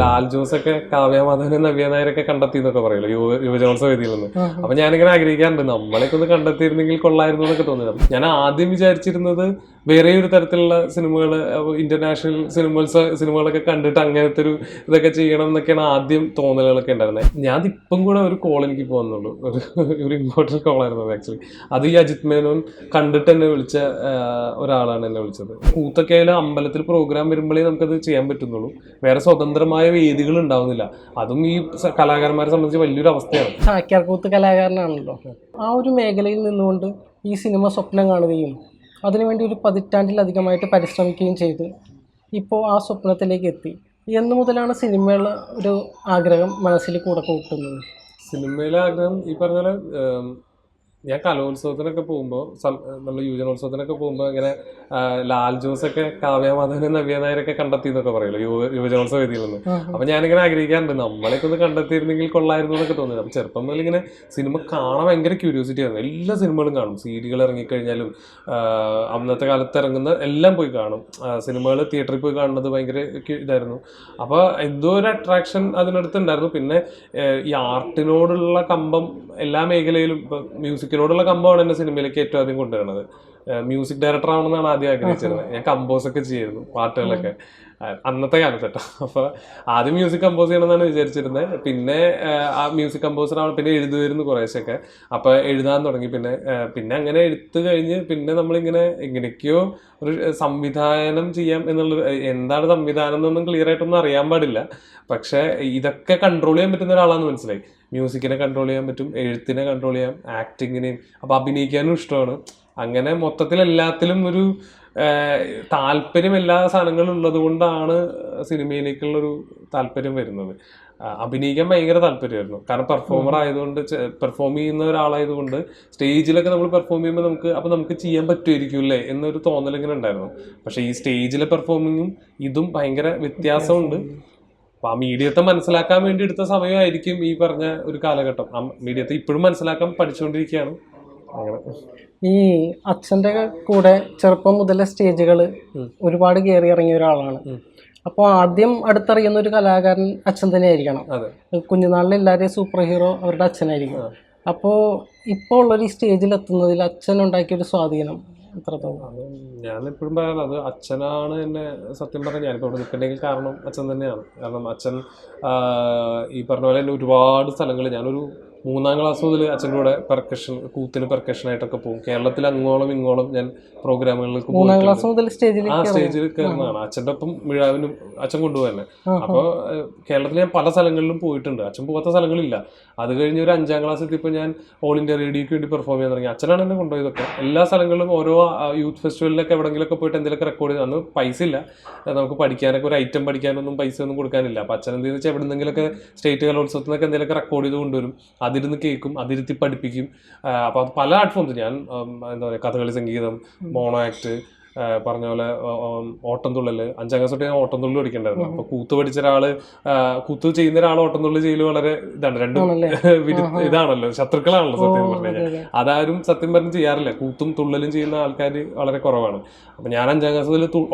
ലാൽ ജോസ് ഒക്കെ കാവ്യമാധവനും നവ്യ നായരൊക്കെ കണ്ടെത്തി എന്നൊക്കെ പറയല്ലോ. യുവ യുവജനോത്സവ വേദിയിൽ നിന്ന് അപ്പൊ ഞാനിങ്ങനെ ആഗ്രഹിക്കാറുണ്ട്. നമ്മളെയൊക്കെ ഒന്ന് കണ്ടെത്തിയിരുന്നെങ്കിൽ കൊള്ളായിരുന്നു എന്നൊക്കെ തോന്നിയത് ഞാൻ ആദ്യം വിചാരിച്ചിരുന്നത് വേറെ ഒരു തരത്തിലുള്ള സിനിമകൾ ഇന്റർനാഷണൽ സിനിമകൾ സിനിമകളൊക്കെ കണ്ടിട്ട് അങ്ങനത്തെ ഒരു ഇതൊക്കെ ചെയ്യണം എന്നൊക്കെയാണ് ആദ്യം തോന്നലുകളൊക്കെ ഉണ്ടായിരുന്നത് ഞാൻ ഇപ്പം കൂടെ ഒരു കോൾ എനിക്ക് പോകുന്നുള്ളൂ ഒരു ഒരു ഇമ്പോർട്ടന്റ് കോളായിരുന്നു ആക്ച്വലി അത് ഈ അജിത് മേനോൻ കണ്ടിട്ട് എന്നെ വിളിച്ച ഒരാളാണ് എന്നെ വിളിച്ചത്. കൂത്തക്കയിലെ അമ്പലത്തിൽ പ്രോഗ്രാം വരുമ്പോഴേ നമുക്കത് ചെയ്യാൻ പറ്റുന്നുള്ളൂ. വേറെ സ്വതന്ത്രമായ വേദികൾ ഉണ്ടാവുന്നില്ല. അതും ഈ കലാകാരന്മാരെ സംബന്ധിച്ച് വലിയൊരു അവസ്ഥയാണ്. ചാക്യാർകൂത്ത് കലാകാരനാണല്ലോ. ആ ഒരു മേഖലയിൽ നിന്നുകൊണ്ട് ഈ സിനിമ സ്വപ്നം കാണുകയും അതിനുവേണ്ടി ഒരു പതിറ്റാണ്ടിലധികമായിട്ട് പരിശ്രമിക്കുകയും ചെയ്ത്. ഇപ്പോൾ ആ സ്വപ്നത്തിലേക്ക് എത്തി. എന്നു മുതലാണ് സിനിമയുള്ള ഒരു ആഗ്രഹം മനസ്സിൽ കൂടെ കൂട്ടുന്നത്. സിനിമയിലെ ആഗ്രഹം ഈ പറഞ്ഞ പോലെ ഞാൻ കലോത്സവത്തിനൊക്കെ പോകുമ്പോൾ നമ്മൾ യുവജനോത്സവത്തിനൊക്കെ പോകുമ്പോൾ ഇങ്ങനെ ലാൽ ജോസ് ഒക്കെ കാവ്യ നവ്യനായരൊക്കെ നവ്യ നായരൊക്കെ കണ്ടെത്തി എന്നൊക്കെ പറയല്ലോ യുവ യുവജനോത്സവ വേദിയിൽ നിന്ന് അപ്പൊ ഞാനിങ്ങനെ ആഗ്രഹിക്കാറുണ്ട് നമ്മളെയൊക്കെ ഒന്ന് കണ്ടെത്തിയിരുന്നെങ്കിൽ കൊള്ളായിരുന്നു എന്നൊക്കെ തോന്നുന്നത്. അപ്പൊ ചെറുപ്പം മുതൽ ഇങ്ങനെ സിനിമ കാണാൻ ഭയങ്കര ക്യൂരിയോസിറ്റി ആയിരുന്നു. എല്ലാ സിനിമകളും കാണും. സീരിയൽ ഇറങ്ങിക്കഴിഞ്ഞാലും അന്നത്തെ കാലത്ത് ഇറങ്ങുന്ന എല്ലാം പോയി കാണും. സിനിമകൾ തിയേറ്ററിൽ പോയി കാണുന്നത് ഭയങ്കര ഇതായിരുന്നു. അപ്പോൾ എന്തോ ഒരു അട്രാക്ഷൻ അതിനടുത്ത് ഉണ്ടായിരുന്നു പിന്നെ ഈ ആർട്ടിനോടുള്ള കമ്പം എല്ലാ മേഖലയിലും ഇപ്പൊ മ്യൂസിക്കിനോടുള്ള കമ്പമാണ് എന്നെ സിനിമയിലേക്ക് ഏറ്റവും ആദ്യം കൊണ്ടുവരുന്നത് മ്യൂസിക് ഡയറക്ടർ ആവണമെന്നാണ് ആദ്യം ആഗ്രഹിച്ചിരുന്നത്. ഞാൻ കമ്പോസ് ഒക്കെ ചെയ്യുന്നു പാട്ടുകളൊക്കെ. അന്നത്തെ കാലത്ത് കേട്ടോ അപ്പൊ ആദ്യം മ്യൂസിക് കമ്പോസ് ചെയ്യണമെന്നാണ് വിചാരിച്ചിരുന്നത് പിന്നെ ആ, മ്യൂസിക് കമ്പോസർ ആവണം പിന്നെ എഴുതുമായിരുന്നു കുറേശ്ശൊക്കെ അപ്പൊ എഴുതാൻ തുടങ്ങി. പിന്നെ പിന്നെ അങ്ങനെ എഴുത്ത് കഴിഞ്ഞ് പിന്നെ നമ്മളിങ്ങനെ എങ്ങനെയൊക്കെയോ ഒരു സംവിധാനം ചെയ്യാം എന്നുള്ള എന്താണ് സംവിധാനം എന്നൊന്നും ക്ലിയർ ആയിട്ടൊന്നും അറിയാൻ പാടില്ല. പക്ഷെ ഇതൊക്കെ കൺട്രോൾ ചെയ്യാൻ പറ്റുന്ന ഒരാളാന്ന് മനസ്സിലായി. മ്യൂസിക്കിനെ കൺട്രോൾ ചെയ്യാൻ പറ്റും എഴുത്തിനെ കൺട്രോൾ ചെയ്യാം ആക്ടിങ്ങിനെയും അപ്പൊ അഭിനയിക്കാനും ഇഷ്ടമാണ്. അങ്ങനെ മൊത്തത്തിൽ എല്ലാത്തിലും ഒരു താല്പര്യം എല്ലാ സാധനങ്ങളും ഉള്ളത് കൊണ്ടാണ് സിനിമയിലേക്കുള്ളൊരു താല്പര്യം വരുന്നത്. അഭിനയിക്കാൻ ഭയങ്കര താല്പര്യമായിരുന്നു. കാരണം പെർഫോമർ ആയതുകൊണ്ട് പെർഫോം ചെയ്യുന്ന ഒരാളായതുകൊണ്ട് സ്റ്റേജിലൊക്കെ നമ്മൾ പെർഫോം ചെയ്യുമ്പോൾ നമുക്ക് അപ്പോൾ നമുക്ക് ചെയ്യാൻ പറ്റുമായിരിക്കും അല്ലേ എന്നൊരു തോന്നൽ ഇങ്ങനെ ഉണ്ടായിരുന്നു. പക്ഷെ ഈ സ്റ്റേജിലെ പെർഫോമിങ്ങും ഇതും ഭയങ്കര വ്യത്യാസമുണ്ട്. അപ്പൊ ആ മീഡിയത്തെ മനസ്സിലാക്കാൻ വേണ്ടി എടുത്ത സമയമായിരിക്കും ഈ പറഞ്ഞ ഒരു കാലഘട്ടം. ആ മീഡിയത്തെ ഇപ്പോഴും മനസ്സിലാക്കാൻ പഠിച്ചുകൊണ്ടിരിക്കുകയാണ്. ഈ അച്ഛന്റെ കൂടെ ചെറുപ്പം മുതലേ സ്റ്റേജുകൾ ഒരുപാട് കയറി ഇറങ്ങിയ ഒരാളാണ്. അപ്പോൾ ആദ്യം അടുത്തറിയുന്ന ഒരു കലാകാരൻ അച്ഛൻ തന്നെ ആയിരിക്കണം അതെ കുഞ്ഞുനാളിൽ എല്ലാവരെയും സൂപ്പർ ഹീറോ അവരുടെ അച്ഛനായിരിക്കും. അപ്പോൾ ഇപ്പോൾ ഉള്ളൊരു സ്റ്റേജിൽ എത്തുന്നതിൽ അച്ഛൻ ഉണ്ടാക്കിയ ഒരു സ്വാധീനം എത്രത്തോളം ഞാൻ എപ്പോഴും പറയാറ് അത് അച്ഛനാണ് എന്നെ സത്യം പറഞ്ഞാൽ ഞാനിപ്പോൾ ഇവിടെ നിൽക്കണമെങ്കിൽ കാരണം അച്ഛൻ തന്നെയാണ്. കാരണം അച്ഛൻ ഈ പറഞ്ഞ പോലെ തന്നെ ഒരുപാട് സ്ഥലങ്ങളിൽ ഞാനൊരു മൂന്നാം ക്ലാസ് മുതൽ അച്ഛന്റെ കൂടെ പെർക്കഷൻ കൂത്തിന് പെർക്കഷൻ ആയിട്ടൊക്കെ പോകും. കേരളത്തിൽ അങ്ങോളം ഇങ്ങോളം ഞാൻ പ്രോഗ്രാമുകളിലേക്ക് മൂന്നാം ക്ലാസ് മുതൽ സ്റ്റേജിൽ ആ സ്റ്റേജിൽ കയറുന്നതാണ് അച്ഛന്റെ ഒപ്പം മിഴാവിനും അച്ഛൻ കൊണ്ടുപോകാൻ അപ്പോൾ കേരളത്തിൽ ഞാൻ പല സ്ഥലങ്ങളിലും പോയിട്ടുണ്ട്. അച്ഛൻ പോകാത്ത സ്ഥലങ്ങളില്ല. അത് കഴിഞ്ഞ് ഒരു അഞ്ചാം ക്ലാസ് എത്തിയപ്പോൾ ഞാൻ ഓൾ ഇന്ത്യ റേഡിയോയ്ക്ക് വേണ്ടി പെർഫോം ചെയ്യാൻ തുടങ്ങി. അച്ഛനാണ് എന്നെ കൊണ്ടുപോയതൊക്കെ എല്ലാ സ്ഥലങ്ങളിലും ഓരോ യൂത്ത് ഫെസ്റ്റിവലിലൊക്കെ എവിടെയെങ്കിലുമൊക്കെ പോയിട്ട് എന്തെങ്കിലുമൊക്കെ റെക്കോർഡ് ചെയ്ത് അന്ന് പൈസ ഇല്ല. നമുക്ക് പഠിക്കാനൊക്കെ ഒരു ഐറ്റം പഠിക്കാനൊന്നും പൈസ ഒന്നും കൊടുക്കാനില്ല. അപ്പം അച്ഛൻ എന്തെന്ന് വെച്ചാൽ എവിടെന്നെങ്കിലൊക്കെ സ്റ്റേറ്റ് കലോത്സവത്തിനൊക്കെ എന്തെങ്കിലുമൊക്കെ റെക്കോർഡ് ചെയ്ത് കൊണ്ടുവരും. അതിരുന്ന് കേൾക്കും അതിരുത്തി പഠിപ്പിക്കും. അപ്പോൾ അത് പല ആർട്ട് ഫോംസ് ഞാൻ എന്താ പറയുക കഥകളി സംഗീതം മോണോ ആക്ട് പറഞ്ഞ പോലെ ഓട്ടംതുള്ളൽ അഞ്ചാം ക്ലാസ് തൊട്ട് ഞാൻ ഓട്ടംതുള്ളി പഠിക്കണ്ടായിരുന്നു. അപ്പൊ കൂത്ത് പഠിച്ച ഒരാൾ കൂത്ത് ചെയ്യുന്ന ഒരാൾ ഓട്ടംതുള്ളി ചെയ്യൽ ചെയ്യൽ വളരെ ഇതാണ്. രണ്ടും ഇതാണല്ലോ ശത്രുക്കളാണല്ലോ സത്യം പറഞ്ഞു കഴിഞ്ഞാൽ. അതാരും സത്യം പറഞ്ഞ് ചെയ്യാറില്ല. കൂത്തും തുള്ളലും ചെയ്യുന്ന ആൾക്കാർ വളരെ കുറവാണ്. അപ്പൊ ഞാൻ അഞ്ചാം ക്ലാസ് മുതൽ തു-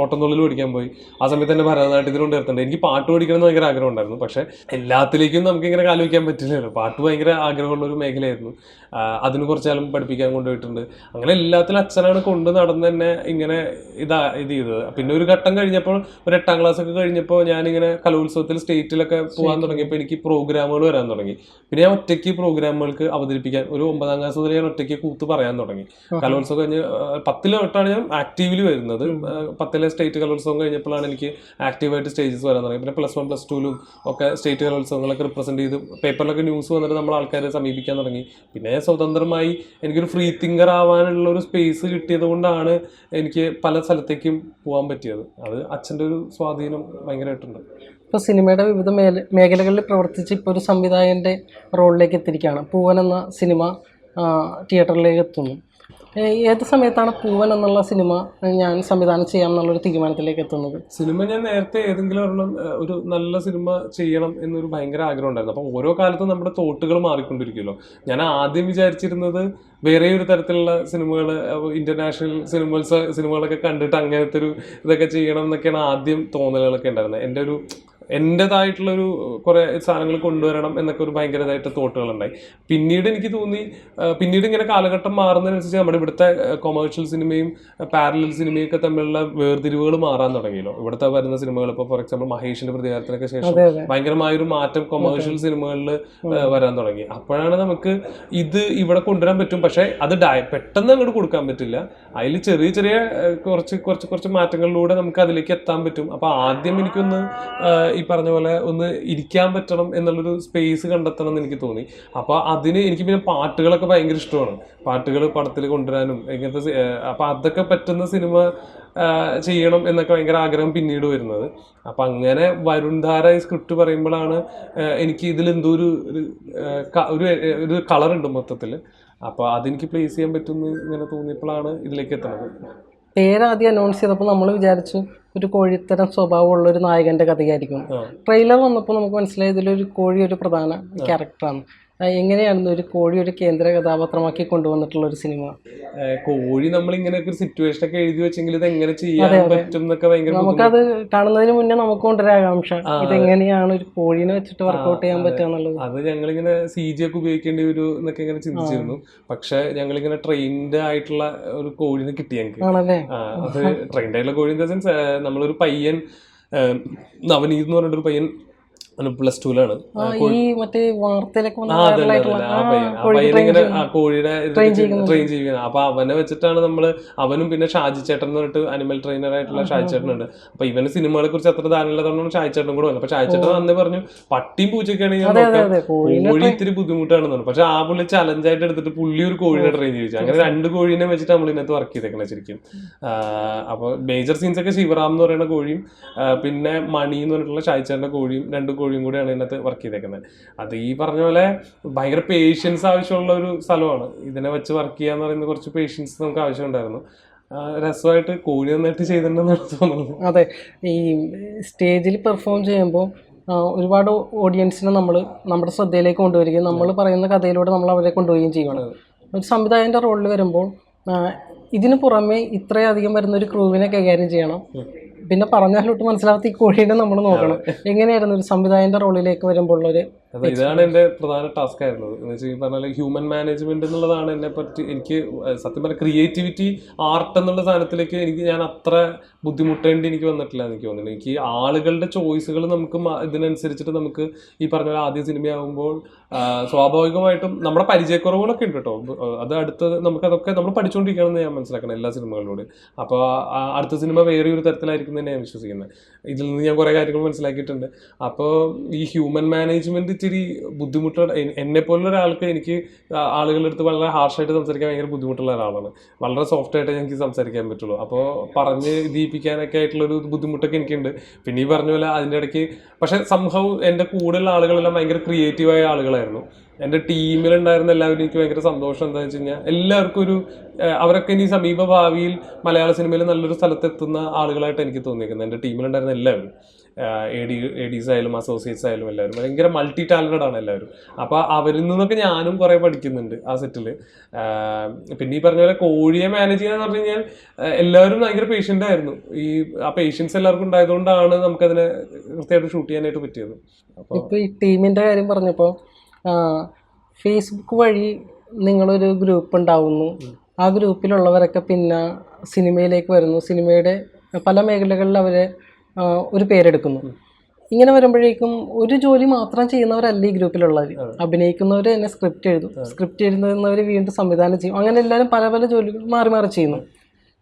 പഠിക്കാൻ പോയി. ആ സമയത്ത് തന്നെ ഭരതനാട്യത്തിലുണ്ട് ചേർത്തുണ്ട് എനിക്ക് പാട്ട് പഠിക്കണം എന്ന് ഭയങ്കര ആഗ്രഹം ഉണ്ടായിരുന്നു പക്ഷെ എല്ലാത്തിലേക്കും നമുക്ക് ഇങ്ങനെ കാലുവയ്ക്കാൻ പറ്റില്ലല്ലോ. പാട്ട് ഭയങ്കര ആഗ്രഹമുള്ള ഒരു മേഖലയായിരുന്നു. അതിന് കുറച്ചാലും പഠിപ്പിക്കാൻ കൊണ്ടുപോയിട്ടുണ്ട്. അങ്ങനെ എല്ലാത്തിലും അച്ഛനാണ് കൊണ്ട് നടന്ന് തന്നെ ഇങ്ങനെ ഇതാ ഇത് ചെയ്തത്. പിന്നെ ഒരു ഘട്ടം കഴിഞ്ഞപ്പോൾ ഒരു എട്ടാം ക്ലാസ് ഒക്കെ കഴിഞ്ഞപ്പോൾ ഞാനിങ്ങനെ കലോത്സവത്തിൽ സ്റ്റേറ്റിലൊക്കെ പോകാൻ തുടങ്ങിയപ്പോൾ എനിക്ക് പ്രോഗ്രാമുകൾ വരാൻ തുടങ്ങി. പിന്നെ ഞാൻ ഒറ്റയ്ക്ക് പ്രോഗ്രാമുകൾക്ക് അവതരിപ്പിക്കാൻ ഒരു ഒമ്പതാം ക്ലാസ് മുതൽ ഞാൻ ഒറ്റയ്ക്ക് കൂത്ത് പറയാൻ തുടങ്ങി. കലോത്സവം കഴിഞ്ഞ് പത്തിലെ തൊട്ടാണ് ഞാൻ ആക്റ്റീവ്ലി വരുന്നത്. പത്തിലെ സ്റ്റേറ്റ് കലോത്സവം കഴിഞ്ഞപ്പോഴാണ് എനിക്ക് ആക്റ്റീവായിട്ട് സ്റ്റേജസ് വരാൻ തുടങ്ങി. പിന്നെ പ്ലസ് വൺ പ്ലസ് ടുവിലും ഒക്കെ സ്റ്റേറ്റ് കലോത്സവങ്ങളൊക്കെ റിപ്രസെന്റ് ചെയ്ത് പേപ്പറിലൊക്കെ ന്യൂസ് വന്നിട്ട് നമ്മൾ ആൾക്കാരെ സമീപിക്കാൻ തുടങ്ങി. പിന്നെ സ്വതന്ത്രമായി എനിക്കൊരു ഫ്രീ തിങ്കർ ആവാനുള്ള ഒരു സ്പേസ് കിട്ടിയത് കൊണ്ടാണ് എനിക്ക് പല സ്ഥലത്തേക്കും പോകാൻ പറ്റിയത്. അത് അച്ഛന്റെ ഒരു സ്വാധീനം ഭയങ്കരമായിട്ടുണ്ട്. ഇപ്പോൾ സിനിമയുടെ വിവിധ മേല മേഖലകളിൽ പ്രവർത്തിച്ച് ഇപ്പോൾ ഒരു സംവിധായകന്റെ റോളിലേക്ക് എത്തിയിരിക്കുകയാണ്. പൂവൻ എന്ന സിനിമ തിയേറ്ററിലേക്ക് എത്തുന്നു. ഏത് സമയത്താണ് പൂവൻ എന്നുള്ള സിനിമ ഞാൻ സംവിധാനം ചെയ്യാം എന്നുള്ളൊരു തീരുമാനത്തിലേക്ക് എത്തുന്നത്? സിനിമ ഞാൻ നേരത്തെ ഏതെങ്കിലും ഒരെണ്ണം ഒരു നല്ല സിനിമ ചെയ്യണം എന്നൊരു ഭയങ്കര ആഗ്രഹം ഉണ്ടായിരുന്നു. അപ്പം ഓരോ കാലത്തും നമ്മുടെ തോട്ടുകൾ മാറിക്കൊണ്ടിരിക്കുമല്ലോ ഞാൻ ആദ്യം വിചാരിച്ചിരുന്നത് വേറെ ഒരു തരത്തിലുള്ള സിനിമകൾ ഇന്റർനാഷണൽ സിനിമോത്സവ സിനിമകളൊക്കെ കണ്ടിട്ട് അങ്ങനത്തെ ഒരു ഇതൊക്കെ ചെയ്യണം എന്നൊക്കെയാണ് ആദ്യം തോന്നലുകളൊക്കെ ഉണ്ടായിരുന്നത്. എന്റെ ഒരു എന്റെതായിട്ടുള്ള ഒരു കുറെ സാധനങ്ങൾ കൊണ്ടുവരണം എന്നൊക്കെ ഒരു ഭയങ്കരമായിട്ട് തോട്ടുകളുണ്ടായി. പിന്നീട് എനിക്ക് തോന്നി പിന്നീട് ഇങ്ങനെ കാലഘട്ടം മാറുന്നതിനനുസരിച്ച് നമ്മുടെ ഇവിടുത്തെ കൊമേഴ്ഷ്യൽ സിനിമയും പാരലൽ സിനിമയും ഒക്കെ തമ്മിലുള്ള വേർതിരിവുകൾ മാറാൻ തുടങ്ങിയല്ലോ. ഇവിടുത്തെ വരുന്ന സിനിമകൾ ഇപ്പോൾ ഫോർ എക്സാമ്പിൾ മഹേഷിന്റെ പ്രതികാരത്തിനൊക്കെ ശേഷം ഭയങ്കരമായൊരു മാറ്റം കൊമേഴ്ഷ്യൽ സിനിമകളിൽ വരാൻ തുടങ്ങി. അപ്പോഴാണ് നമുക്ക് ഇത് ഇവിടെ കൊണ്ടുവരാൻ പറ്റും. പക്ഷേ അത് ഡയ പെട്ടെന്ന് അങ്ങോട്ട് കൊടുക്കാൻ പറ്റില്ല. അതിൽ ചെറിയ ചെറിയ കുറച്ച് കുറച്ച് കുറച്ച് മാറ്റങ്ങളിലൂടെ നമുക്ക് അതിലേക്ക് എത്താൻ പറ്റും. അപ്പൊ ആദ്യം എനിക്കൊന്ന് ഈ പറഞ്ഞ പോലെ ഒന്ന് ഇരിക്കാൻ പറ്റണം എന്നുള്ളൊരു സ്പേസ് കണ്ടെത്തണം എന്ന് എനിക്ക് തോന്നി. അപ്പോൾ അതിന് എനിക്ക് പിന്നെ പാട്ടുകളൊക്കെ ഭയങ്കര ഇഷ്ടമാണ്. പാട്ടുകൾ പടത്തിൽ കൊണ്ടുവരാനും ഇങ്ങനത്തെ അപ്പോൾ അതൊക്കെ പറ്റുന്ന സിനിമ ചെയ്യണം എന്നൊക്കെ ഭയങ്കര ആഗ്രഹം പിന്നീട് വരുന്നത്. അപ്പൊ അങ്ങനെ വരുൺധാര ഈ സ്ക്രിപ്റ്റ് പറയുമ്പോഴാണ് എനിക്ക് ഇതിൽ എന്തോ ഒരു ഒരു, കളർ ഉണ്ട് മൊത്തത്തിൽ അപ്പൊ അതെനിക്ക് പ്ലേസ് ചെയ്യാൻ പറ്റുമെന്ന് ഇങ്ങനെ തോന്നിയപ്പോഴാണ് ഇതിലേക്ക് എത്തുന്നത്. പേരാദ്യം അനൗൺസ് ചെയ്തപ്പോൾ നമ്മൾ വിചാരിച്ചു ഒരു കോഴിത്തരം സ്വഭാവമുള്ള ഒരു നായകന്റെ കഥയായിരിക്കും. ട്രെയിലർ വന്നപ്പോൾ നമുക്ക് മനസ്സിലായി ഇതിലൊരു കോഴി ഒരു പ്രധാന ക്യാരക്ടറാണ് എങ്ങനെയാണ് ഒരു കോഴി ഒരു കേന്ദ്ര കഥാപാത്രമാക്കി കൊണ്ടുവന്നിട്ടുള്ള ഒരു സിനിമ? കോഴി നമ്മൾ ഇങ്ങനെ ഒരു സിറ്റുവേഷൻ ഒക്കെ എഴുതി വെച്ചെങ്കിൽ ഇത് എങ്ങനെ ചെയ്യാൻ പറ്റും എന്നൊക്കെ ഭയങ്കര നമുക്കത് കാണുന്നതിന് മുന്നേ നമുക്ക് കൊണ്ടൊരു ആകാംക്ഷ. ഇതെങ്ങനെയാണ് ഒരു കോഴീനെ വെച്ചിട്ട് വർക്കൗട്ട് ചെയ്യാൻ പറ്റുക എന്നുള്ളത്? അത് ഞങ്ങളിങ്ങനെ സി ജി ഒക്കെ ഉപയോഗിക്കേണ്ടി വരും എന്നൊക്കെ ഇങ്ങനെ ചിന്തിച്ചിരുന്നു. പക്ഷെ ഞങ്ങളിങ്ങനെ ട്രെയിൻഡ് ആയിട്ടുള്ള ഒരു കോഴിനെ കിട്ടി ഞങ്ങൾക്ക് അത് ട്രെയിൻഡ് ആയിട്ടുള്ള കോഴി ഇൻ ദ സെൻസ് നമ്മളൊരു പയ്യൻ നവനീത് എന്ന് പറഞ്ഞിട്ടൊരു പയ്യൻ പ്ലസ് ടുവിലാണ് ആ, ഈ മറ്റേ വാർത്തയിലൊക്കെ വന്ന ഇങ്ങനെ കോഴിയുടെ ട്രെയിൻ ചെയ്യുന്നത് അപ്പൊ അവനെ വെച്ചിട്ടാണ് നമ്മൾ അവനും പിന്നെ ഷാജി ചേട്ടൻ എന്ന് പറഞ്ഞിട്ട് അനിമൽ ട്രെയിനർ ആയിട്ടുള്ള ഷാജി ചേട്ടനുണ്ട്. അപ്പൊ ഇവന് സിനിമകളെ കുറിച്ച് അത്ര ധാരണയില്ലാത്തതുകൊണ്ടാണ് ഷാജി ചേട്ടനും കൂടെ വന്നത് അപ്പൊ ഷാജി ചേട്ടൻ അന്ന് പറഞ്ഞു പട്ടിയും നോക്കാം. കോഴി ഇത്തിരി ബുദ്ധിമുട്ടാണെന്ന് പറഞ്ഞു പക്ഷെ ആ പുള്ളി ചലഞ്ച് ആയിട്ട് എടുത്തിട്ട് പുള്ളി ഒരു കോഴിനെ ട്രെയിൻ ചെയ്യിച്ചു. അങ്ങനെ രണ്ട് കോഴീനെ വെച്ചിട്ട് നമ്മൾ ഇതിനകത്ത് വർക്ക് ചെയ്തേക്കണം ശരിക്കും. അപ്പൊ മേജർ സീൻസ് ഒക്കെ ശിവറാം എന്ന് പറയുന്ന കോഴിയും പിന്നെ മണി എന്ന് പറഞ്ഞിട്ടുള്ള ഷാജി ചേട്ടന്റെ കോഴിയും രണ്ട് കോഴിയും കൂടെയാണ് ഇതിനകത്ത് വർക്ക് ചെയ്തേക്കുന്നത്. അത് ഈ പറഞ്ഞ പോലെ ഭയങ്കര പേഷ്യൻസ് ആവശ്യമുള്ള ഒരു സ്ഥലമാണ്. ഇതിനെ വെച്ച് വർക്ക് ചെയ്യാന്ന് പറയുന്നത് കുറച്ച് പേഷ്യൻസ് നമുക്ക് ആവശ്യമുണ്ടായിരുന്നു. ഉണ്ടായിരുന്നു രസമായിട്ട് കോഴി നന്നായിട്ട് ചെയ്തിട്ടുണ്ടെന്നാണ് തോന്നുന്നത്. അതെ. ഈ സ്റ്റേജിൽ പെർഫോം ചെയ്യുമ്പോൾ ഒരുപാട് ഓഡിയൻസിനെ നമ്മൾ നമ്മുടെ ശ്രദ്ധയിലേക്ക് കൊണ്ടുവരികയും നമ്മൾ പറയുന്ന കഥയിലൂടെ നമ്മൾ അവരെ കൊണ്ടുപോവുകയും ചെയ്യണം ഒരു സംവിധായകന്റെ റോളിൽ വരുമ്പോൾ ഇതിന് പുറമെ ഇത്രയധികം വരുന്ന ഒരു ക്രൂവിനെ കൈകാര്യം ചെയ്യണം. പിന്നെ പറഞ്ഞാലോട്ട് മനസ്സിലാവാത്ത ഈ കോഴീനെ നമ്മൾ നോക്കണം. എങ്ങനെയായിരുന്നു ഒരു സംവിധായകന്റെ റോളിലേക്ക് വരുമ്പോൾ ഒരു ഇതാണ് എന്റെ പ്രധാന ടാസ്ക് ആയിരുന്നത്. എന്ന് വെച്ചാൽ പറഞ്ഞാൽ ഹ്യൂമൻ മാനേജ്മെന്റ് എന്നുള്ളതാണ് എന്നെ പറ്റി എനിക്ക് സത്യം പറഞ്ഞാൽ ക്രിയേറ്റിവിറ്റി ആർട്ട് എന്നുള്ള സാധനത്തിലേക്ക് എനിക്ക് ഞാൻ അത്ര ബുദ്ധിമുട്ടേണ്ടി എനിക്ക് വന്നിട്ടില്ല എനിക്ക് തോന്നുന്നു. എനിക്ക് ആളുകളുടെ ചോയ്സുകൾ നമുക്ക് ഇതിനനുസരിച്ചിട്ട് നമുക്ക് ഈ പറഞ്ഞ ആദ്യ സിനിമയാകുമ്പോൾ സ്വാഭാവികമായിട്ടും നമ്മുടെ പരിചയക്കുറവുകളൊക്കെ ഉണ്ട് കേട്ടോ അത് അടുത്ത് നമുക്ക് അതൊക്കെ നമ്മൾ പഠിച്ചുകൊണ്ടിരിക്കണം എന്ന് ഞാൻ മനസ്സിലാക്കണം എല്ലാ സിനിമകളിലൂടെ. അപ്പോൾ അടുത്ത സിനിമ വേറെ ഒരു തരത്തിലായിരിക്കും തന്നെ ഞാൻ വിശ്വസിക്കുന്നത്. ഇതിൽ നിന്ന് ഞാൻ കുറേ കാര്യങ്ങൾ മനസ്സിലാക്കിയിട്ടുണ്ട്. അപ്പോൾ ഈ ഹ്യൂമൻ മാനേജ്മെന്റ് ഇച്ചിരി ബുദ്ധിമുട്ടുള്ള എന്നെ പോലുള്ള ഒരാൾക്ക് എനിക്ക് ആളുകളുടെ അടുത്ത് വളരെ ഹാർഷായിട്ട് സംസാരിക്കാൻ ഭയങ്കര ബുദ്ധിമുട്ടുള്ള ഒരാളാണ്. വളരെ സോഫ്റ്റ് ആയിട്ട് എനിക്ക് സംസാരിക്കാൻ പറ്റുള്ളൂ. അപ്പോൾ പറഞ്ഞ് ദീപിക്കാനൊക്കെ ആയിട്ടുള്ള ഒരു ബുദ്ധിമുട്ടൊക്കെ എനിക്കുണ്ട്. പിന്നെ ഈ പറഞ്ഞ പോലെ അതിന്റെ ഇടയ്ക്ക് പക്ഷെ സംഭവം എന്റെ കൂടെയുള്ള ആളുകളെല്ലാം ഭയങ്കര ക്രിയേറ്റീവായ ആളുകളായിരുന്നു. എന്റെ ടീമിലുണ്ടായിരുന്ന എല്ലാവരും എനിക്ക് ഭയങ്കര സന്തോഷം. എന്താണെന്ന് വെച്ച് കഴിഞ്ഞാൽ എല്ലാവർക്കും ഒരു അവരൊക്കെ ഇനി സമീപ ഭാവിയിൽ മലയാള സിനിമയിൽ നല്ലൊരു സ്ഥലത്തെത്തുന്ന ആളുകളായിട്ട് എനിക്ക് തോന്നിയിരിക്കുന്നത് എന്റെ ടീമിലുണ്ടായിരുന്ന എല്ലാവരും. എ ഡി എ ഡീസ് ആയാലും അസോസിയേറ്റ്സ് ആയാലും എല്ലാവരും ഭയങ്കര മൾട്ടി ടാലന്റഡ് ആണ് എല്ലാവരും. അപ്പോൾ അവരിൽ നിന്നൊക്കെ ഞാനും കുറേ പഠിക്കുന്നുണ്ട് ആ സെറ്റിൽ പിന്നെ ഈ പറഞ്ഞ പോലെ കോഴിയെ മാനേജ് ചെയ്യാന്ന് പറഞ്ഞു കഴിഞ്ഞാൽ എല്ലാവരും ഭയങ്കര പേഷ്യന്റ് ആയിരുന്നു. ഈ ആ പേഷ്യൻസ് എല്ലാവർക്കും ഉണ്ടായതുകൊണ്ടാണ് നമുക്കതിനെ കൃത്യമായിട്ട് ഷൂട്ട് ചെയ്യാനായിട്ട് പറ്റിയത്. അപ്പോൾ ഈ ടീമിന്റെ കാര്യം പറഞ്ഞപ്പോൾ ഫേസ്ബുക്ക് വഴി നിങ്ങളൊരു ഗ്രൂപ്പ് ഉണ്ടാവുന്നു. ആ ഗ്രൂപ്പിലുള്ളവരൊക്കെ പിന്നെ സിനിമയിലേക്ക് വരുന്നു. സിനിമയുടെ പല മേഖലകളിൽ അവരെ ഒരു പേരെടുക്കുന്നു. ഇങ്ങനെ വരുമ്പോഴേക്കും ഒരു ജോലി മാത്രം ചെയ്യുന്നവരല്ല ഈ ഗ്രൂപ്പിലുള്ളവർ അഭിനയിക്കുന്നവർ തന്നെ സ്ക്രിപ്റ്റ് എഴുതും. സ്ക്രിപ്റ്റ് എഴുതുന്നവർ വീണ്ടും സംവിധാനം ചെയ്യും. അങ്ങനെ എല്ലാവരും പല പല ജോലികൾ മാറി മാറി ചെയ്യുന്നു.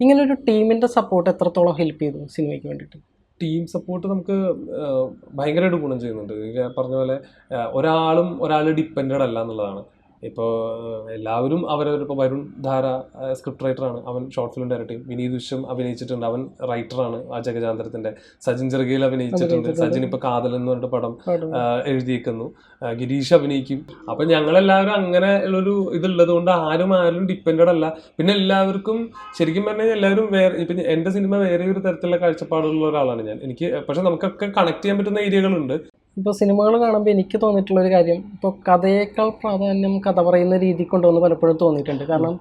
ഇങ്ങനെ ഒരു ടീമിന്റെ സപ്പോർട്ട് എത്രത്തോളം ഹെൽപ്പ് ചെയ്തു സിനിമയ്ക്ക് വേണ്ടിയിട്ട്? ടീം സപ്പോർട്ട് നമുക്ക് ഭയങ്കരമായിട്ട് ഗുണം ചെയ്യുന്നുണ്ട്. പറഞ്ഞ പോലെ ഒരാളും ഒരാൾ ഡിപ്പെൻഡഡ് അല്ല എന്നുള്ളതാണ്. ഇപ്പോൾ എല്ലാവരും അവരവർ ഇപ്പോൾ വരുൺ ധാര സ്ക്രിപ്റ്റ് റൈറ്ററാണ് അവൻ ഷോർട്ട് ഫിലിം ഡയറക്ടർ ചെയ്യും. വിനീത് വിശ്വം അഭിനയിച്ചിട്ടുണ്ട്. അവൻ റൈറ്ററാണ് ആ ജഗജാന്തരത്തിന്റെ. സജിൻ ചെറുകയിൽ അഭിനയിച്ചിട്ടുണ്ട്. സജിൻ ഇപ്പോൾ കാതൽ എന്ന് പറഞ്ഞിട്ട് പടം പടം. എഴുതിയേക്കുന്നു. ഗിരീഷ് അഭിനയിക്കും. അപ്പം ഞങ്ങളെല്ലാവരും അങ്ങനെ ഉള്ളൊരു ഇതുള്ളത് കൊണ്ട് ആരും ആരും ഡിപ്പെൻഡഡ് അല്ല. പിന്നെ എല്ലാവർക്കും ശരിക്കും പറഞ്ഞാൽ എല്ലാവരും വേറെ ഇപ്പം എന്റെ സിനിമ വേറെ ഒരു തരത്തിലുള്ള കാഴ്ചപ്പാടുള്ള ഒരാളാണ് ഞാൻ. എനിക്ക് പക്ഷെ നമുക്കൊക്കെ കണക്ട് ചെയ്യാൻ പറ്റുന്ന ഏരിയകളുണ്ട് ഇപ്പോൾ സിനിമകൾ കാണുമ്പോൾ എനിക്ക് തോന്നിയിട്ടുള്ള ഒരു കാര്യം ഇപ്പോൾ കഥയേക്കാൾ പ്രാധാന്യം കഥ പറയുന്ന രീതി കൊണ്ടുവന്ന് പലപ്പോഴും തോന്നിയിട്ടുണ്ട്. കാരണം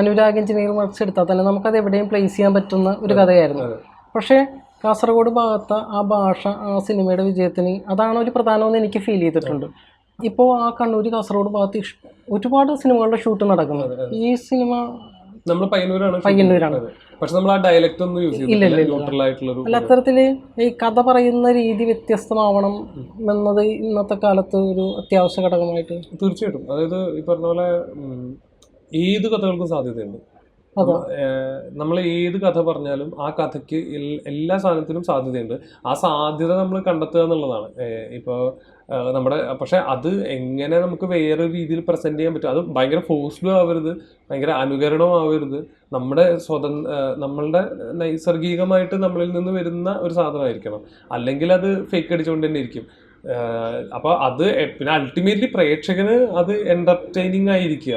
അനുരാഗ് എഞ്ചിനീയർ വർക്ക്സ് എടുത്താൽ തന്നെ നമുക്കത് എവിടെയും പ്ലേസ് ചെയ്യാൻ പറ്റുന്ന ഒരു കഥയായിരുന്നു. പക്ഷേ കാസർഗോഡ് ഭാഗത്ത് ആ ഭാഷ ആ സിനിമയുടെ വിജയത്തിന് അതാണ് ഒരു പ്രധാനമെന്ന് എനിക്ക് ഫീൽ ചെയ്തിട്ടുണ്ട്. ഇപ്പോൾ ആ കണ്ണൂർ കാസർഗോഡ് ഭാഗത്ത് ഒരുപാട് സിനിമകളുടെ ഷൂട്ട് നടക്കുന്നത് ഈ സിനിമ നമ്മൾ പയ്യന്നൂരാണ് പയ്യന്നൂരാണ്. പക്ഷെ നമ്മൾ ആ ഡയലക്റ്റ് ഒന്നും യൂസ് ആയിട്ടുള്ളൊരു അല്ല അത്തരത്തിൽ ഈ കഥ പറയുന്ന രീതി വ്യത്യസ്തമാവണം എന്നത് ഇന്നത്തെ കാലത്ത് ഒരു അത്യാവശ്യ ഘടകമായിട്ട് തീർച്ചയായിട്ടും. അതായത് ഈ പറഞ്ഞ പോലെ ഏത് കഥകൾക്കും സാധ്യതയുണ്ട്. നമ്മൾ ഏത് കഥ പറഞ്ഞാലും ആ കഥയ്ക്ക് എല്ലാ സാധനത്തിനും സാധ്യതയുണ്ട്. ആ സാധ്യത നമ്മൾ കണ്ടെത്തുക എന്നുള്ളതാണ്. ഇപ്പോൾ നമ്മുടെ പക്ഷെ അത് എങ്ങനെ നമുക്ക് വേറെ രീതിയിൽ പ്രസന്റ് ചെയ്യാൻ പറ്റും? അത് ഭയങ്കര ഫോഴ്സ്ഡും ആവരുത് ഭയങ്കര അനുകരണവും ആവരുത് നമ്മുടെ സ്വതന്ത്ര നമ്മളുടെ നൈസർഗികമായിട്ട് നമ്മളിൽ നിന്ന് വരുന്ന ഒരു സാധനമായിരിക്കണം. അല്ലെങ്കിൽ അത് ഫേക്ക് അടിച്ചുകൊണ്ട് തന്നെ ഇരിക്കും അപ്പോൾ അത് പിന്നെ അൾട്ടിമേറ്റ്ലി പ്രേക്ഷകന് അത് എന്റർടൈനിങ് ആയിരിക്കുക.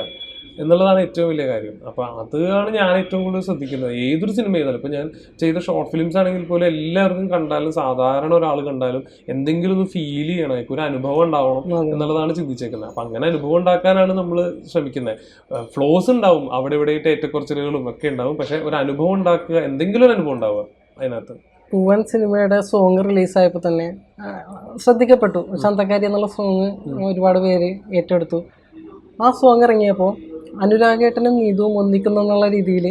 എന്നുള്ളതാണ് ഏറ്റവും വലിയ കാര്യം. അപ്പോൾ അതാണ് ഞാൻ ഏറ്റവും കൂടുതൽ ശ്രദ്ധിക്കുന്നത്. ഏതൊരു സിനിമ ചെയ്താലും ഇപ്പോൾ ഞാൻ ചെയ്ത ഷോർട്ട് ഫിലിംസ് ആണെങ്കിൽ പോലും എല്ലാവർക്കും കണ്ടാലും സാധാരണ ഒരാൾ കണ്ടാലും എന്തെങ്കിലും ഒന്ന് ഫീൽ ചെയ്യണം. ഇപ്പോൾ ഒരു അനുഭവം ഉണ്ടാവണം എന്നുള്ളതാണ് ചിന്തിച്ചേക്കുന്നത്. അപ്പം അങ്ങനെ അനുഭവം ഉണ്ടാക്കാനാണ് നമ്മൾ ശ്രമിക്കുന്നത് ഫ്ലോസ് ഉണ്ടാവും. അവിടെ ഇവിടെ ഏറ്റക്കുറച്ചിലുകളും ഒക്കെ ഉണ്ടാവും. പക്ഷേ ഒരു അനുഭവം ഉണ്ടാക്കുക എന്തെങ്കിലും ഒരു അനുഭവം ഉണ്ടാവുക അതിനകത്ത്. പൂവൻ സിനിമയുടെ സോങ് റിലീസായപ്പോൾ തന്നെ ശ്രദ്ധിക്കപ്പെട്ടു. ചന്തക്കാരി എന്നുള്ള സോങ് ഒരുപാട് പേര് ഏറ്റെടുത്തു. ആ സോങ് ഇറങ്ങിയപ്പോൾ അനുരാഗേട്ടനും നീതുവും ഒന്നിക്കുന്നു എന്നുള്ള രീതിയിൽ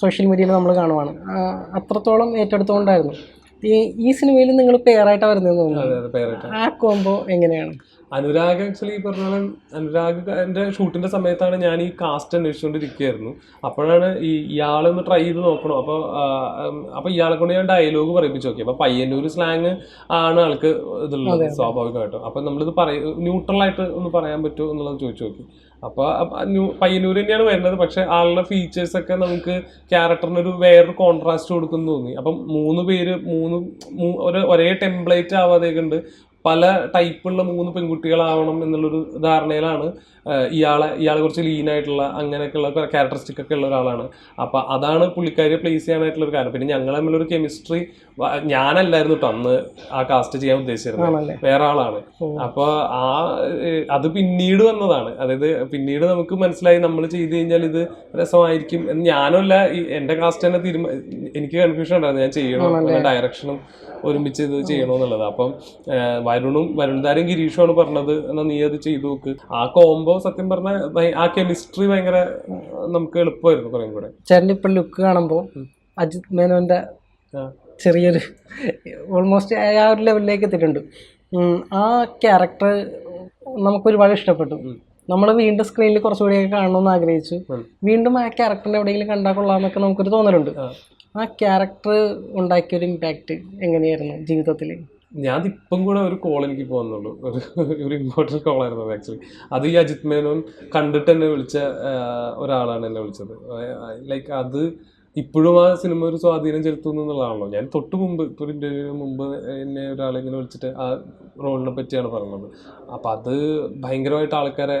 സോഷ്യൽ മീഡിയയിൽ നമ്മൾ കാണുവാണ്. അത്രത്തോളം ഏറ്റെടുത്തുകൊണ്ടായിരുന്നു. ഈ ഈ സിനിമയിൽ നിങ്ങൾ പെയറായിട്ടാണ് വരുന്നതെന്ന് തോന്നുന്നു. ആ കോംബോ എങ്ങനെയാണ്? അനുരാഗ് ആക്ച്വലി ഈ പറഞ്ഞ പോലെ അനുരാഗ് എന്റെ ഷൂട്ടിന്റെ സമയത്താണ് ഞാൻ ഈ കാസ്റ്റ് അന്വേഷിച്ചുകൊണ്ടിരിക്കുകയായിരുന്നു. അപ്പോഴാണ് ഈ ഇയാളെ ഒന്ന് ട്രൈ ചെയ്ത് നോക്കണം? അപ്പോൾ അപ്പോൾ ഇയാളെ കൊണ്ട് ഞാൻ ഡയലോഗ് പറയിപ്പിച്ച് നോക്കി. അപ്പോൾ പയ്യന്നൂർ സ്ലാങ് ആണ് ആൾക്ക് ഇതുള്ളത് സ്വാഭാവികമായിട്ടും. അപ്പോൾ നമ്മളിത് പറയ ന്യൂട്രലായിട്ട് ഒന്ന് പറയാൻ പറ്റുമോ എന്നുള്ളത് ചോദിച്ചു നോക്കി. അപ്പോൾ പയ്യന്നൂർ തന്നെയാണ് വരുന്നത്. പക്ഷെ ആളുടെ ഫീച്ചേഴ്സ് ഒക്കെ നമുക്ക് ക്യാരക്ടറിന് ഒരു വേറൊരു കോൺട്രാസ്റ്റ് കൊടുക്കുന്നു തോന്നി. അപ്പം മൂന്ന് പേര് മൂന്ന് ഒരു ഒരേ ടെംപ്ലേറ്റ് ആവാതെ കണ്ട് പല ടൈപ്പുള്ള മൂന്ന് പെൺകുട്ടികളാവണം എന്നുള്ളൊരു ധാരണയിലാണ് ഇയാളെ ഇയാളെ കുറച്ച് ലീൻ ആയിട്ടുള്ള അങ്ങനെയൊക്കെയുള്ള ക്യാരക്ടറിസ്റ്റിക് ഒക്കെ ഉള്ള ഒരാളാണ്. അപ്പൊ അതാണ് പുള്ളിക്കാരിയെ പ്ലേസ് ചെയ്യാനായിട്ടുള്ള ഒരു കാര്യം പിന്നെ ഞങ്ങൾ തമ്മിലൊരു കെമിസ്ട്രി ഞാനല്ലായിരുന്നു കേട്ടോ അന്ന് ആ കാസ്റ്റ് ചെയ്യാൻ ഉദ്ദേശിച്ചിരുന്നത്. വേറെ ആളാണ്. അപ്പോൾ അപ്പൊ ആ അത് പിന്നീട് വന്നതാണ്. അതായത് പിന്നീട് നമുക്ക് മനസ്സിലായി നമ്മൾ ചെയ്ത് കഴിഞ്ഞാൽ ഇത് രസമായിരിക്കും എന്ന് ഞാനല്ല ഈ എന്റെ കാസ്റ്റ് തന്നെ തീരുമാ എനിക്ക് കൺഫ്യൂഷൻ ഉണ്ടായിരുന്നു. ഞാൻ ചെയ്യണോ? ഡയറക്ഷനും ഒരുമിച്ച് ഇത് ചെയ്യണോ എന്നുള്ളത്. അപ്പം വരുണും വരുൺധാരും ഗിരീഷുമാണ് പറഞ്ഞത്. എന്നാൽ നീ അത് ചെയ്തു നോക്ക്. ആ കോംബോ സത്യം പറഞ്ഞാൽ ആ കെമിസ്ട്രി ഭയങ്കര നമുക്ക് എളുപ്പമായിരുന്നു കുറേ കൂടെ. ചേട്ടന്റെ ഇപ്പം ലുക്ക് കാണുമ്പോൾ അജിത് മേനോന്റെ ചെറിയൊരു ഓൾമോസ്റ്റ് ആ ഒരു ലെവലിലേക്ക് എത്തിയിട്ടുണ്ട്. ആ ക്യാരക്ടർ നമുക്ക് ഒരുപാട് ഇഷ്ടപ്പെട്ടു. നമ്മൾ വീണ്ടും സ്ക്രീനിൽ കുറച്ചുകൂടിയൊക്കെ കാണണമെന്ന് ആഗ്രഹിച്ചു. വീണ്ടും ആ ക്യാരക്ടറിനെ എവിടെയെങ്കിലും കണ്ടാൽ കൊള്ളാമെന്നൊക്കെ നമുക്കൊരു തോന്നലുണ്ട്. ആ. ആ ക്യാരക്ടർ ഉണ്ടാക്കിയ ഒരു ഇമ്പാക്റ്റ് എങ്ങനെയായിരുന്നു ജീവിതത്തിൽ ഞാൻ ഇപ്പം കൂടെ ഒരു കോൾ എനിക്ക് പോകുന്നുള്ളൂ ഒരു ഒരു ഇമ്പോർട്ടന്റ് കോളായിരുന്നു അത് ആക്ച്വലി അത് ഈ അജിത് മേനോൻ കണ്ടിട്ട് എന്നെ വിളിച്ച ഒരാളാണ് എന്നെ വിളിച്ചത്. ലൈക്ക് അത് ഇപ്പോഴും ആ സിനിമ ഒരു സ്വാധീനം ചെലുത്തുന്നു എന്നുള്ളതാണല്ലോ. ഞാൻ തൊട്ട് മുമ്പ് ഒരു ഇന്റർവ്യൂവിന് മുമ്പ് എന്നെ ഒരാളിങ്ങനെ വിളിച്ചിട്ട് ആ റോളിനെ പറ്റിയാണ് പറഞ്ഞത്. അപ്പം അത് ഭയങ്കരമായിട്ട് ആൾക്കാരെ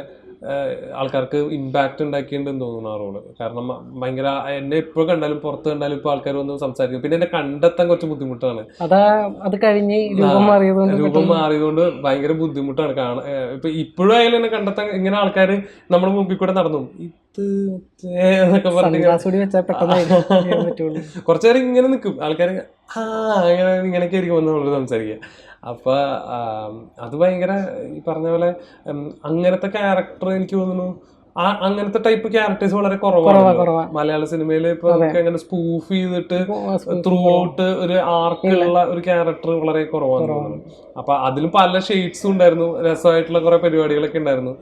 ആൾക്കാർക്ക് ഇമ്പാക്റ്റ് ഉണ്ടാക്കിയിട്ടുണ്ടെന്ന് തോന്നുന്നു ആ റോൾ കാരണം ഭയങ്കര എന്നെ ഇപ്പൊ കണ്ടാലും പുറത്ത് കണ്ടാലും ഇപ്പോൾ ആൾക്കാർ വന്ന് സംസാരിക്കും. പിന്നെ എന്നെ കണ്ടെത്താൻ കുറച്ച് ബുദ്ധിമുട്ടാണ്. അതാ അത് കഴിഞ്ഞ് രൂപം മാറിയതുകൊണ്ട് രൂപം മാറിയതുകൊണ്ട് ഭയങ്കര ബുദ്ധിമുട്ടാണ്. കാണാൻ ഇപ്പൊ ഇപ്പോഴും ആയാലും എന്നെ കണ്ടെത്താൻ ഇങ്ങനെ ആൾക്കാർ നമ്മുടെ മുമ്പിൽ കൂടെ നടന്നു. കുറച്ചു നേരം ഇങ്ങനെ നിൽക്കും ആൾക്കാർ ആ അങ്ങനെ ഇങ്ങനെയൊക്കെ ആയിരിക്കും വന്ന് നമ്മൾ സംസാരിക്കുക. അപ്പൊ അത് ഭയങ്കര ഈ പറഞ്ഞ പോലെ അങ്ങനത്തെ ക്യാരക്ടർ എനിക്ക് തോന്നുന്നു ആ അങ്ങനത്തെ ടൈപ്പ് ക്യാരക്ടേഴ്സ് വളരെ കുറവാ കുറവാണ് മലയാള സിനിമയിൽ ഇപ്പൊ നമുക്ക് അങ്ങനെ സ്പൂഫ് ചെയ്തിട്ട് ത്രൂ ഔട്ട് ഒരു ആർക്കുള്ള ഒരു ക്യാരക്ടർ വളരെ കുറവാണ് അപ്പൊ അതിലും പല ഷെയ്ഡ്സും ഉണ്ടായിരുന്നു. രസമായിട്ടുള്ള കുറെ പരിപാടികളൊക്കെ ഉണ്ടായിരുന്നു.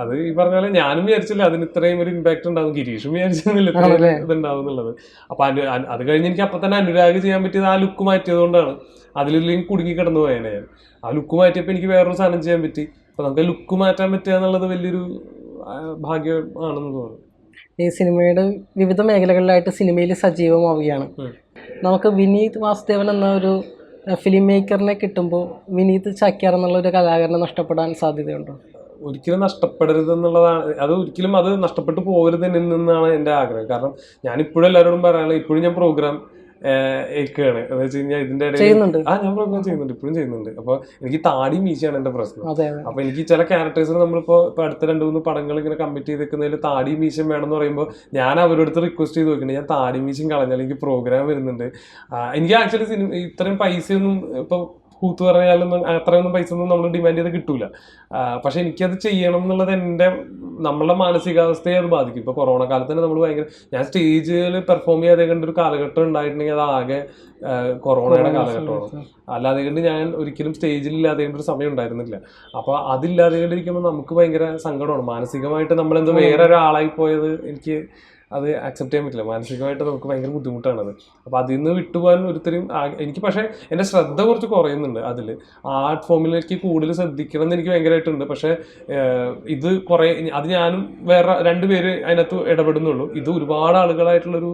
അത് ഈ പറഞ്ഞ പോലെ ഞാനും വിചാരിച്ചില്ല അതിന് ഇത്രയും ഒരു ഇമ്പാക്ട് ഉണ്ടാവും. ഗിരീഷും വിചാരിച്ചില്ല? ഇത്രയും ഇതുണ്ടാവും എന്നുള്ളത്. അപ്പൊ അനു അത് കഴിഞ്ഞ് എനിക്ക് അപ്പൊ തന്നെ അനുരാഗ് ചെയ്യാൻ പറ്റിയത് ആ ലുക്ക് മാറ്റിയതുകൊണ്ടാണ് അതിലില്ലെങ്കിൽ കുടുങ്ങി കിടന്നു പോയേനെ ഞാൻ. ആ ലുക്ക് മാറ്റിയപ്പോൾ എനിക്ക് വേറൊരു സാധനം ചെയ്യാൻ പറ്റി. അപ്പൊ നമുക്ക് ലുക്ക് മാറ്റാൻ പറ്റുക എന്നുള്ളത് വലിയൊരു ഭാഗ്യമാണെന്ന് തോന്നുന്നു. ഈ സിനിമയുടെ വിവിധ മേഖലകളിലായിട്ട് സിനിമയിൽ സജീവമാവുകയാണ്. നമുക്ക് വിനീത് വാസുദേവൻ എന്ന ഒരു ഫിലിം മേക്കറിനെ കിട്ടുമ്പോൾ വിനീത് ചാക്യാർ എന്നുള്ള ഒരു കലാകാരനെ നഷ്ടപ്പെടാൻ സാധ്യതയുണ്ടോ? ഒരിക്കലും നഷ്ടപ്പെടരുത് എന്നുള്ളതാണ് അത് ഒരിക്കലും അത് നഷ്ടപ്പെട്ടു പോകരുത് എന്നാണ് നിന്നാണ് എന്റെ ആഗ്രഹം. കാരണം ഞാൻ ഇപ്പോഴും എല്ലാവരോടും പറയാനുള്ളത് ഇപ്പോഴും ഞാൻ പ്രോഗ്രാം ഏക്കാണ് എന്ന് വെച്ച് കഴിഞ്ഞാൽ ഇതിന്റെ ഇടയിൽ ആ ഞാൻ പ്രോഗ്രാം ചെയ്യുന്നുണ്ട്. ഇപ്പോഴും ചെയ്യുന്നുണ്ട്. അപ്പൊ എനിക്ക് താടി മീശയാണ് എന്റെ പ്രശ്നം. അപ്പൊ എനിക്ക് ചില ക്യാരക്ടേഴ്സിന് നമ്മളിപ്പോ ഇപ്പൊ അടുത്ത രണ്ട് മൂന്ന് പടങ്ങൾ ഇങ്ങനെ കമ്മിറ്റ് നിൽക്കുന്നതിൽ താടി മീശം വേണമെന്ന് പറയുമ്പോൾ ഞാൻ അവരോട് റിക്വസ്റ്റ് ചെയ്ത് നോക്കുന്നത് ഞാൻ താടി മീശം കളഞ്ഞാൽ എനിക്ക് പ്രോഗ്രാം വരുന്നുണ്ട്. എനിക്ക് ആക്ച്വലി സിനിമ ഇത്രയും പൈസയൊന്നും ഇപ്പൊ കൂത്ത് പറഞ്ഞാലൊന്നും അത്രയൊന്നും പൈസ ഒന്നും നമ്മൾ ഡിമാൻഡ് ചെയ്ത് കിട്ടൂല. പക്ഷെ എനിക്കത് ചെയ്യണം എന്നുള്ളത് എന്റെ നമ്മളുടെ മാനസികാവസ്ഥയെ അത് ബാധിക്കും. ഇപ്പൊ കൊറോണ കാലത്ത് തന്നെ നമ്മൾ ഭയങ്കര ഞാൻ സ്റ്റേജിൽ പെർഫോം ചെയ്യാതെ കണ്ട ഒരു കാലഘട്ടം ഉണ്ടായിട്ടുണ്ടെങ്കിൽ അത് ആകെ കൊറോണയുടെ കാലഘട്ടമാണ്. അല്ലാതെ കണ്ട് ഞാൻ ഒരിക്കലും സ്റ്റേജിൽ ഇല്ലാതെ കൊണ്ട് ഒരു സമയം ഉണ്ടായിരുന്നില്ല. അപ്പൊ അതില്ലാതെ കണ്ടിരിക്കുമ്പോൾ നമുക്ക് ഭയങ്കര സങ്കടമാണ്. മാനസികമായിട്ട് നമ്മളെന്തോ വേറെ ഒരാളായി പോയത് എനിക്ക് അത് അക്സെപ്റ്റ് ചെയ്യാൻ പറ്റില്ല. മാനസികമായിട്ട് നമുക്ക് ഭയങ്കര ബുദ്ധിമുട്ടാണത്. അപ്പോൾ അതിൽ നിന്ന് വിട്ടുപോകാൻ ഒരുത്തരും എനിക്ക് പക്ഷേ എന്റെ ശ്രദ്ധ കുറച്ച് കുറയുന്നുണ്ട് അതിൽ ആർട്ട് ഫോമിലേക്ക് കൂടുതൽ ശ്രദ്ധിക്കണം എന്ന് എനിക്ക് ഭയങ്കരമായിട്ടുണ്ട്. പക്ഷേ ഇത് കുറേ അത് ഞാനും വേറെ രണ്ട് പേര് അതിനകത്ത് ഇടപെടുന്നുള്ളൂ. ഇത് ഒരുപാട് ആളുകളായിട്ടുള്ളൊരു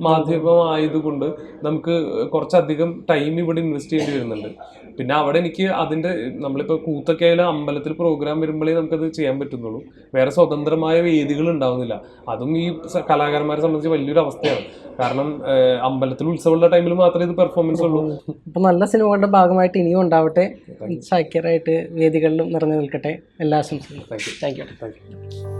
മാധ്യമമായതുകൊണ്ട് നമുക്ക് കുറച്ചധികം ടൈം ഇവിടെ ഇൻവെസ്റ്റ് ചെയ്യേണ്ടി വരുന്നുണ്ട്. പിന്നെ അവിടെ എനിക്ക് അതിന്റെ നമ്മളിപ്പോൾ കൂത്തക്കയിലെ അമ്പലത്തിൽ പ്രോഗ്രാം വരുമ്പോഴേ നമുക്കത് ചെയ്യാൻ പറ്റുന്നുള്ളൂ. വേറെ സ്വതന്ത്രമായ വേദികൾ ഉണ്ടാവുന്നില്ല. അതും ഈ കലാകാരന്മാരെ സംബന്ധിച്ച് വലിയൊരു അവസ്ഥയാണ്. കാരണം അമ്പലത്തിൽ ഉത്സവമുള്ള ടൈമിൽ മാത്രമേ ഇത് പെർഫോമൻസ് ഉള്ളൂ. അപ്പൊ നല്ല സിനിമകളുടെ ഭാഗമായിട്ട് ഇനിയും ഉണ്ടാവട്ടെ. സാക്കിയറായിട്ട് വേദികളിലും നിറഞ്ഞു നിൽക്കട്ടെ. എല്ലാ ആശംസകളും. Thank you thank you